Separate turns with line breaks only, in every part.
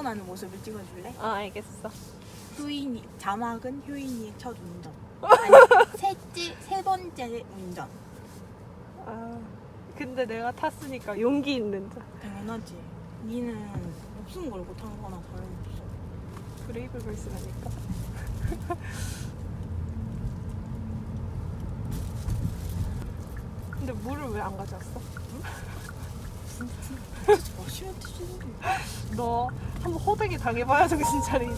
운전하는 모습을 찍어줄래?
아 알겠어.
효인이 자막은 효인이의 첫 운전. 아니 셋째 세 번째 운전.
아 근데 내가 탔으니까 용기 있는 자.
당연하지. 니는 목숨 걸고 탄 거나 다름없어.
브레이크 걸쓰라니까. 근데 물을 왜 안 가져왔어?
진짜.
너 한번 호되게 당해봐야 정신 차리지.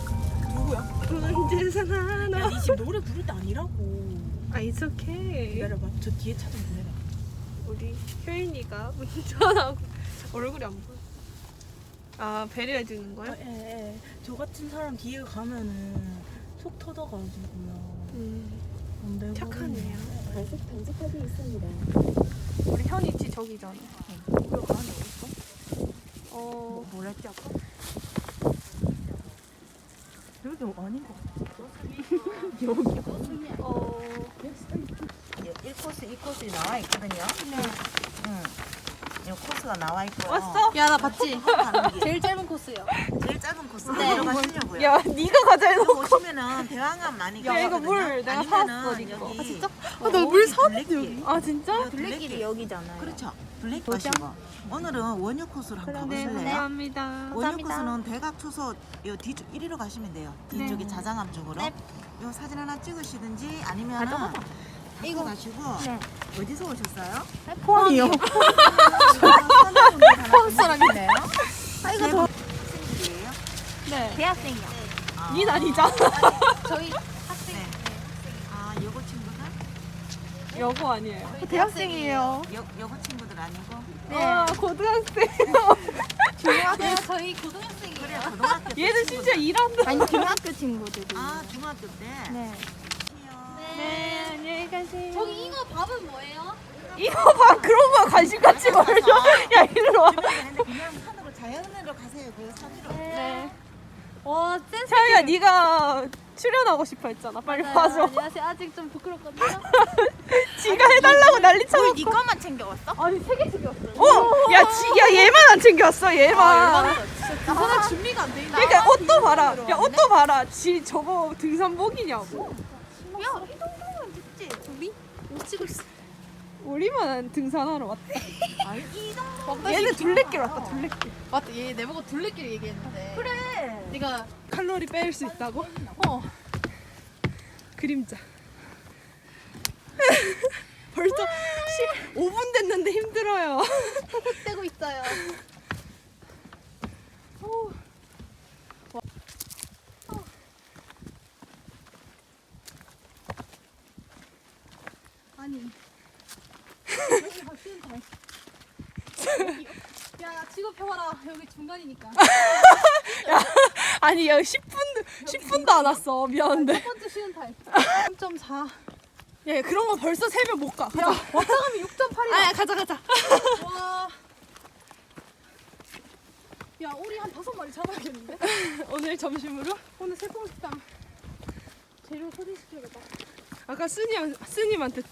누구야?
언제선 하나.
야, 니 지금 노래 부를 때 아니라고.
아, it's okay.
기다려봐. 저 뒤에 차 좀 보내라.
우리 효인이가 운전하고 얼굴이 안 보여. 아, 배려해 주는 거야?
예, 예. 저 같은 사람 뒤에 가면은 속 터져가지고요.
음,
안 되고.
착하네요.
과속 방지턱이 있습니다.
우리 현이치 저기잖아.
우리 가는 데 어딨어?
어,
뭐 했지 아까? 여기 아닌 것 같아. 여기.
어,
1코스, 2코스 나와 있거든요. 응. 이 코스가 나와 있고요.
왔어?
야 나 봤지?
가는 길.
제일 짧은 코스요.
제일 짧은 코스
네.
들어가시려고요.
야, 네가 가자.
여기 오시면은 대왕암 많이
야, 이거
가거든요.
물 내가
아니면은
사왔어, 이거.
여기
아,
진짜?
어,
나물
여기
사왔는데,
둘레길.
아, 진짜?
여기
블랙길이 여기잖아요.
그렇죠. 블랙 가시고 오늘은 원유 코스로 한번
네,
가보실래요?
감사합니다.
원유 코스는 대각 투소 요 뒤쪽 1위로 가시면 돼요. 뒤쪽이
네.
자장암 쪽으로.
네.
요 사진 하나 찍으시든지 아니면 이거 가시고
네.
어디서 오셨어요?
포항이요.
포항 사람이네요.
아 이거 더
학생들이에요?
네.
대학생이요.
아.
닌 아니잖아.
저희 학생.
네. 아, 여고 친구들?
여고 아니에요.
저희 대학생이에요.
여, 여고 친구들 아니고?
네.
아, 고등학생.
중학생 저희 고등학생이에요.
그래, 고등학교 때
얘는
친구들.
진짜 일한다.
아니 중학교 친구들이.
아, 중학교 때?
네.
네, 안녕히 가세요.
저기 이거 밥은 뭐예요?
이거 봐, 그런 거 관심 갖지 말자. 야, 일로 와.
근데 그냥 산으로 자연으로 가세요, 그 산으로.
네.
와 센스.
차유야, 네가 출연하고 싶어 했잖아. 빨리 와줘.
안녕하세요. 아직 좀 부끄럽거든요.
지가 해달라고 난리 쳐놓고.
니 거만 챙겨왔어?
아니 세 개씩 이었어요.
어, 야, 지, 야, 얘만 안 챙겨왔어, 얘만.
그 사람 준비가 안 돼 있나?
그러니까 옷도 봐라. 야, 옷도 봐라. 지 저거 등산복이냐고.
야. 찍을 수.
우리만 등산하러 왔다.
아니 이 정도.
얘는 둘레길 왔다, 둘레길.
맞다. 얘 내보고 둘레길 얘기했는데. 그래. 네가
칼로리 뺄 수 있다고?
어.
그림자. 벌써 5분 됐는데 힘들어요.
떼고 있어요. 아니. 여기 박수는 다 야, 직업 펴봐라. 여기 중간이니까.
아니, 야, 10분, 10분도 안 왔어. 미안한데.
첫 번째 쉬는 타임. 3.4.
야, 그런 거 벌써 새벽 못 가. 가자.
왔다 가면 6.8이야.
아, 가자, 가자.
와. 야, 우리 한 다섯 마리 잡아야겠는데?
오늘 점심으로?
오늘 새콤 식당 재료 소진시켜야겠다.
아까 스님, 스님한테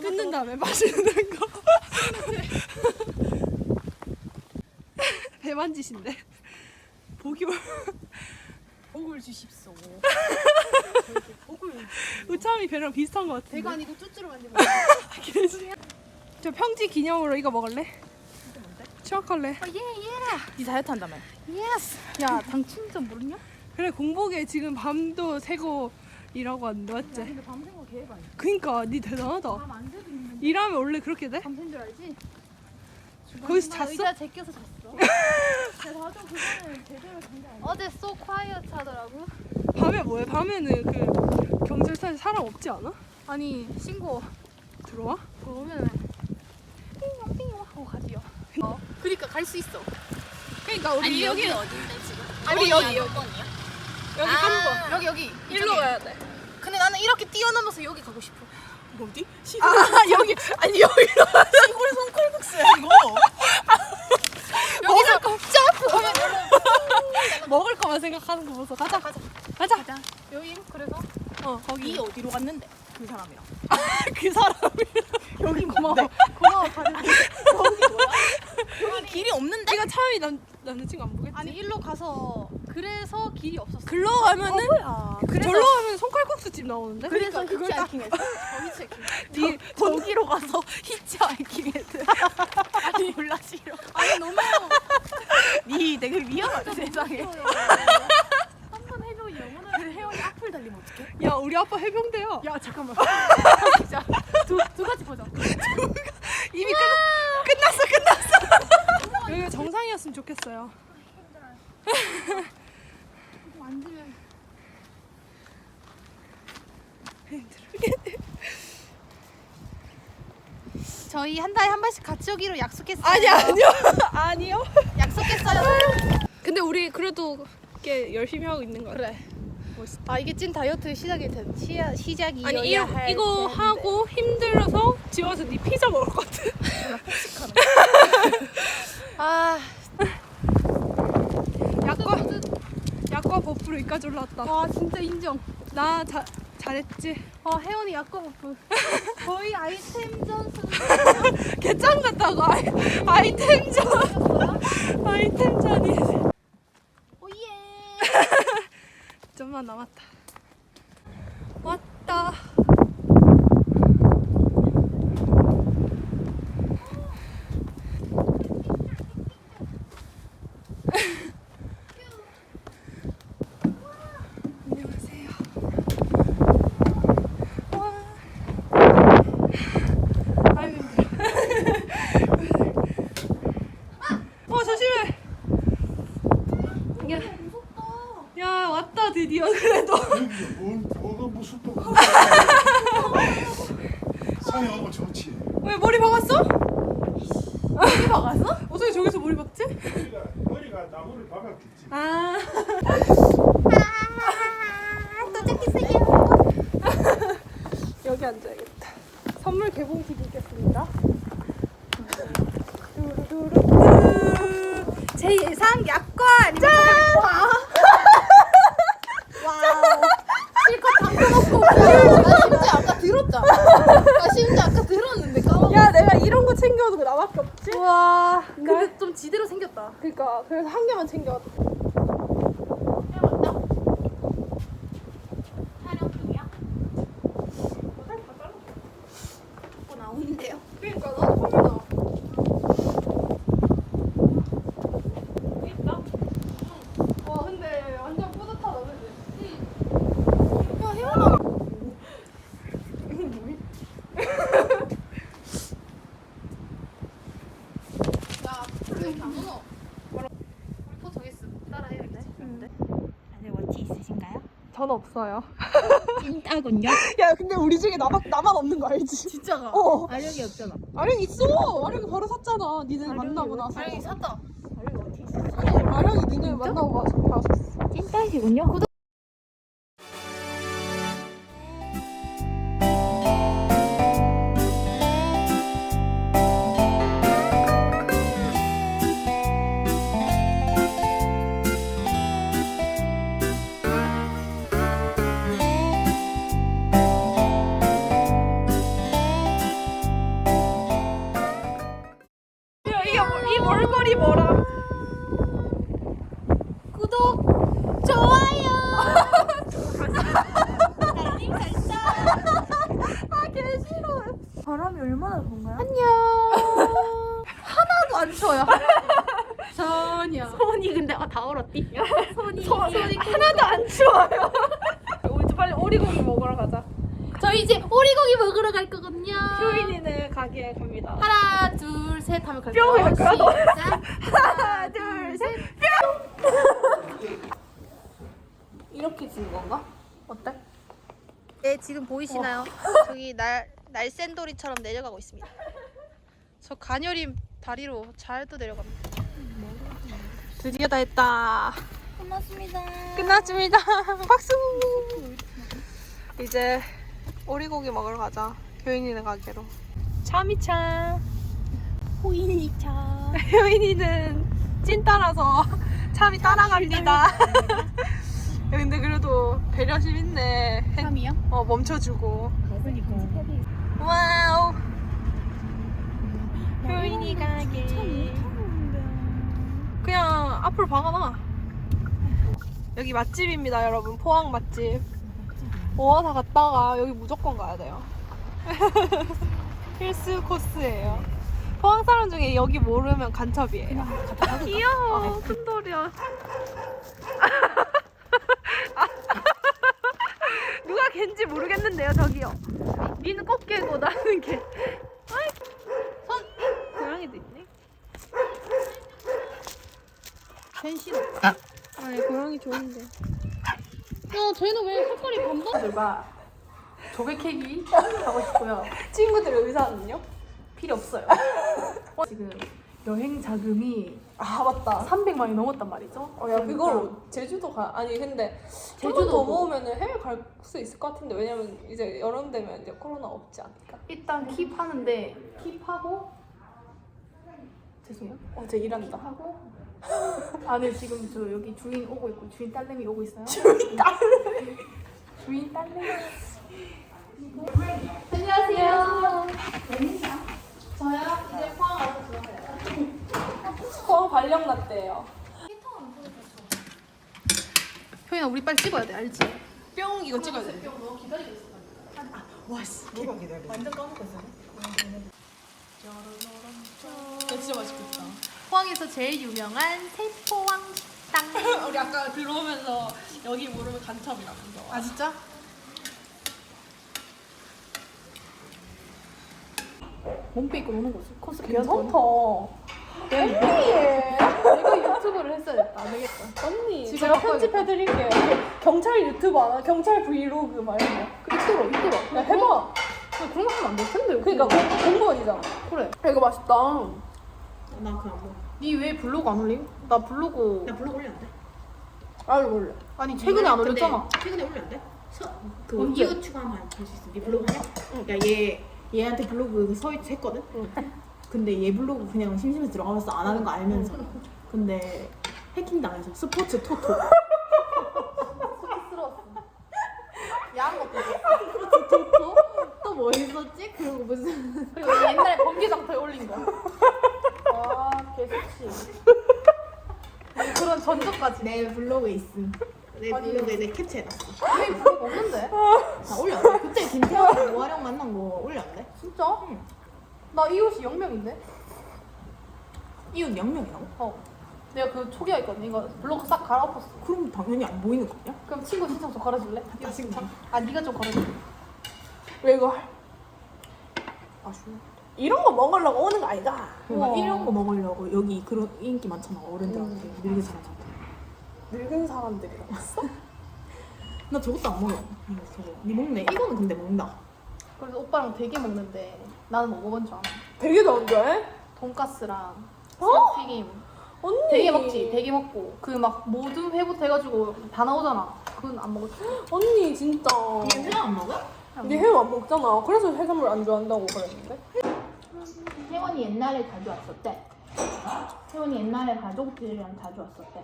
뜯는 다음에 마시는 거. 배 만지신데. 보기 올.
복을 주십소.
우참이 배랑 비슷한 것 같은데.
배가 아니고 쭈쭈로 만지고.
저 평지 기념으로 이거 먹을래? 추억할래?
어, 예, 예.
니 다이어트 한다며.
야, 당충전 모르냐?
그래 공복에 지금 밤도 새고 일하고 왔는데 맞지?
근데 거 계획 아니야.
그니까 니 대단하다
밤안 새도 있는데
일하면 원래 그렇게 돼?
밤샌 줄 알지?
거기서
정말
잤어?
의자 제껴서 잤어. 야, 나도 그거는 제대로 잔게 아니야. 어제 소 콰이어트 하더라고.
밤에 뭐해? 밤에는 그 경찰서에 사람 없지 않아?
아니, 신고
들어와?
들어오면 띵용 띵용 하고 가지요. 어. 그니까 갈 수 있어.
그니까 우리
아니
여기
여기 어딘데 지금?
아니, 여기, 여기.
여기
아.
번.
여기 여기
일로 가야 돼
근데 나는 이렇게 뛰어넘어서 여기 가고 싶어.
어디?
아, 여기 아니 여기로
시골 손콜국수야 이거.
먹을 거 점프 하면 먹을 거만 생각하는 거 보소 가자 가자 가자 가자
여기 그래서
어 거기
니 어디로 갔는데? 그 사람이랑.
그 사람이
여기
고마워. 고마워 다들.
여기 길이 없는데?
네가 차이 남 남자친구 안 보겠지?
아니 일로 가서 그래서 길이 없었어.
글로 가면은
아,
절로 가면 손칼국수 집 나오는데.
그래서
그걸 딱
히치하이킹 했어.
뒤
거기로 가서 히치하이킹했어. 아니 몰라 싫어.
아니 너무
니 되게 위험하다 세상에.
한번 해줘 영원한
그 혜원이 악플 달리면 어떡해?
야 우리 아빠 해병대야.
야 잠깐만. 진짜 두, 두 가지 보자.
이미 끝 끝났어 끝났어. 여기가 정상이었으면 좋겠어요.
만지면 저희 한 달에 한 번씩 같이 오기로 약속했어요.
아니 아니요 아니요.
약속했어요.
근데 우리 그래도 꽤 열심히 하고 있는 거 같아.
그래. 아 이게 찐 다이어트 시작일 텐데 시, 시작이어야
아니 이,
할
이거. 하고 힘들어서 집 와서 네 피자 먹을 것 같아.
아
약과 약과 버프로 여기까지 올라왔다.
와 진짜 인정.
나 자, 잘했지.
아 혜원이 약과 버프. 거의 아이템전 수
개짱 같다고 아이, 아이템전 아이템전이
오예.
좀만 남았다. 안녕하세요. 와. 아유 힘들어. 어 조심해. 야, 야 왔다 드디어 그래도.
뭔 뭐가 무섭다고 사용하고 좋지
왜 머리 박았어? 머리 박았어? 어떻게 저기서 머리 박지?
머리가 머리가 나무를 박았겠지
아. 여기 앉아야겠다. 선물 개봉식 있겠습니다. 제 예상 약과 아니면
실컷 담궈놓고 나 심지어 아까 들었잖아. 나 심지어 아까 들었는데 까먹.
야 내가 이런 거 챙겨도 나밖에 없지? 와.
근데 좀 지대로 생겼다.
그러니까 그래서 한 개만 챙겨.
뭐 나오는데요?
그러니까 나도 카메라. 있다. 와 근데 완전 뿌듯하다 그지?
야 혜원아.
이건 뭐야?
야 풀로 이렇게 안 오노. 우리 포 정했어. 따라 해야겠지.
다들 원치 있으신가요?
전 없어요.
찐따군요.
야 근데 우리 중에 나만 나만 없는 거 알지?
진짜가.
어.
아력이 없잖아.
아령 있어. 아령이 바로 샀잖아. 니네 만나고 나서.
아영이 샀다.
아력이 원치 있어.
아령이 니네 만나고 나서 바로 샀어.
찐따시군요.
오리고기 먹으러
갈 거거든요.
효인이네 가게에 갑니다.
하나, 둘, 셋 하면 갈게요.
뿅할 거야, 너.
시작.
하나, 둘, 셋.
이렇게 진 건가? 어때?
네, 지금 보이시나요? 저기 날 날샌돌이처럼 내려가고 있습니다. 저 가녀림 다리로 잘또 내려갑니다.
드디어 다 했다.
끝났습니다.
끝났습니다. 박수. 이제 오리고기 먹으러 가자. 효인이네 가게로. 차미차.
호인이차.
효인이는 찐 따라서 참이 따라갑니다. 근데 그래도 배려심 있네.
참이요?
어 멈춰주고.
그러니까.
와우. 효인이 가게. 그냥 앞으로 박아놔. 여기 맛집입니다, 여러분. 포항 맛집. 오하사 갔다가 여기 무조건 가야 돼요. 필수 코스예요. 포항 사람 중에 여기 모르면 간첩이에요. 귀여워, 큰 돌이야. 누가 걘지 모르겠는데요, 저기요. 니는 꼭 깨고 나는 개. 아이, 손 고양이도 있네.
펜신.
아니 고양이 좋은데. 야, 쟤는 왜 색깔이 반반?
조개 캐기 하고 싶고요.
친구들 의사는요?
필요 없어요. 지금 여행 자금이
아 맞다.
300만이 넘었단 말이죠.
어, 야 그걸로 제주도 가. 아니 근데 제주도 더
제주도도.
모으면 해외 갈 수 있을 것 같은데 왜냐면 이제 여름 되면 이제 코로나 없지 않을까?
일단 킵 하는데 킵하고 죄송해요.
어제 일한다.
하고 안에 지금 저 여기 주인 오고 있고 주인 딸내미 오고 있어요.
주인 딸내미.
주인 딸내미. 안녕하세요. 저요 이제 포항 와서 들어가요.
포항 발령 났대요.
효인아 우리 빨리 찍어야 돼 알지?
뿅 이거 찍어야 돼.
너 기다리고 있어.
누가 기다려?
완전 까먹고 있어.
진짜 맛있겠다.
포항에서 제일 유명한 세포항 땅.
우리 아까 들어오면서 여기 모르면 간첩이라면서.
아 진짜? 몸빼 입고 노는 거지. 코스
괜찮다. 언니.
내가 유튜브를 했어야 됐다. 안 되겠다.
언니. 제가
바꿔야겠다.
편집해 드릴게요. 그 경찰 유튜브 알아? 경찰 브이로그 말이야.
그 이끌어 이끌어.
야 해봐.
그런 거 하면 안 될 텐데.
그러니까 공- 공무원이잖아.
그래.
야, 이거 맛있다.
나 그냥 뭐.
니왜 블로그 안 올림? 나 블로그
나 블로그 올렸는데?
알 몰래.
아니 최근에 안 올렸잖아.
최근에 올렸는데? 서, 그
언제?
이웃 추가만 할수 있어. 네 블로그 하냐? 그러니까 얘 얘한테 블로그 그 서비스 했거든. 근데 얘 블로그 그냥 심심해서 들어가면서 안 하는 거 알면서. 근데 해킹 당해서 스포츠 토토.
스러웠어. 야한 것도 있어.
토토? 또 뭐 있었지? 그리고 무슨
그리고 옛날에 번개장터에 올린 거. 와 개새치. 그런 전적까지.
내 블로그에 있음. 내 블로그에 내 캡처해놨어.
왜 블로그 없는데?
다 올렸는데? 그때 김태환 노아령 만난 거 올렸는데?
진짜?
응.
나 이웃이 0명인데?
이웃 0명이라고?
어. 내가 그 초기화 있거든. 이거 블로그 싹 갈아엎었어.
그럼 당연히 안 보이는 거 아니야?
그럼 친구 신청 좀 걸어줄래?
짜증나.
아 네가 좀 걸어줘.
왜 이거
아쉬워.
이런 거 먹으려고 오는 거 아니다.
우와.
이런 거 먹으려고 여기 그런 인기 많잖아 어른들한테 늙은 사람한테
늙은 사람들이랑 왔어?
나 저것도 안 먹어 이거 저거 니 먹네 이거는 근데 먹는다
그래서 오빠랑 되게 먹는데 나는 뭐 먹은 줄 아나?
되게 안 좋아해?
돈가스랑
어?
튀김
언니.
되게 먹지 되게 먹고 그 막 모든 회부터 해가지고 다 나오잖아 그건 안 먹었지
언니 진짜.
얘 회랑 안 먹어?
네 해우 안 먹잖아. 그래서 해산물 안 좋아한다고 그랬는데.
혜원이 옛날에 자주 왔었대. 혜원이 옛날에 가족들이랑 자주 왔었대.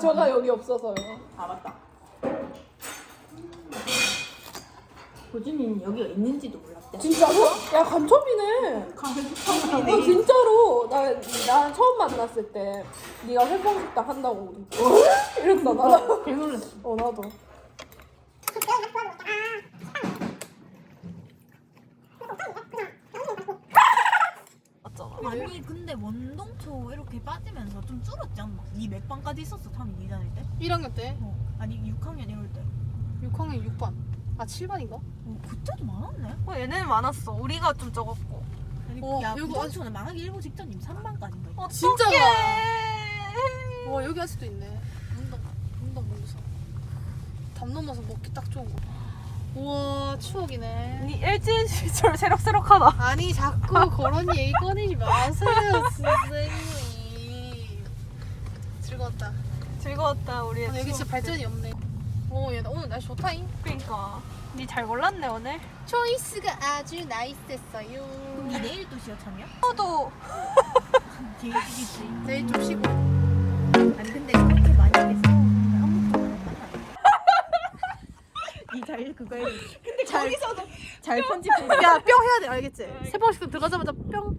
제가 여기 없어서요.
아 맞다 고진이는 여기가 있는지도 몰랐대
진짜로? 야 간첩이네. 어 진짜로 나, 나 처음 만났을 때 네가 회봉식당 한다고 어? 이랬다 나.
개 놀랐어
어 나도.
아니 근데 원동 초 이렇게 빠지면서 좀 줄었지 않나? 니 몇 반까지 있었어 탐이 니 다닐 때?
1학년 때
어. 아니 6학년 이럴 때.
6학년 6반 아 7반인가?
어, 그때도 많았네.
어 얘네는 많았어. 우리가 좀 적었고.
아니,
어,
야
이거
원동초는 망하기 일보 직전님 3반까지인가?
어,
진짜 와 여기 할 수도 있네 운동 운동 문서 담 넘어서 먹기 딱 좋은 거 우와 추억이네
니 일진 시절 새록새록하다.
아니 자꾸 그런 얘기 꺼내지 마세요 즐거웠다
즐거웠다 우리.
아, 여기 진짜 발전이 없네 오 얘 오늘 날씨 좋다잉
그러니까. 니 잘 골랐네 오늘.
초이스가 아주 나이스했어요
니 내일 또 시어참이야?
저도
계획이지.
내일 좀 쉬고
아니 근데 그렇게 많이 했어. 한국도 이잘 그거 해.
근데 거기서도
잘 편집해.
야뿅 해야 돼 알겠지? 세 번씩 들어가자마자 뿅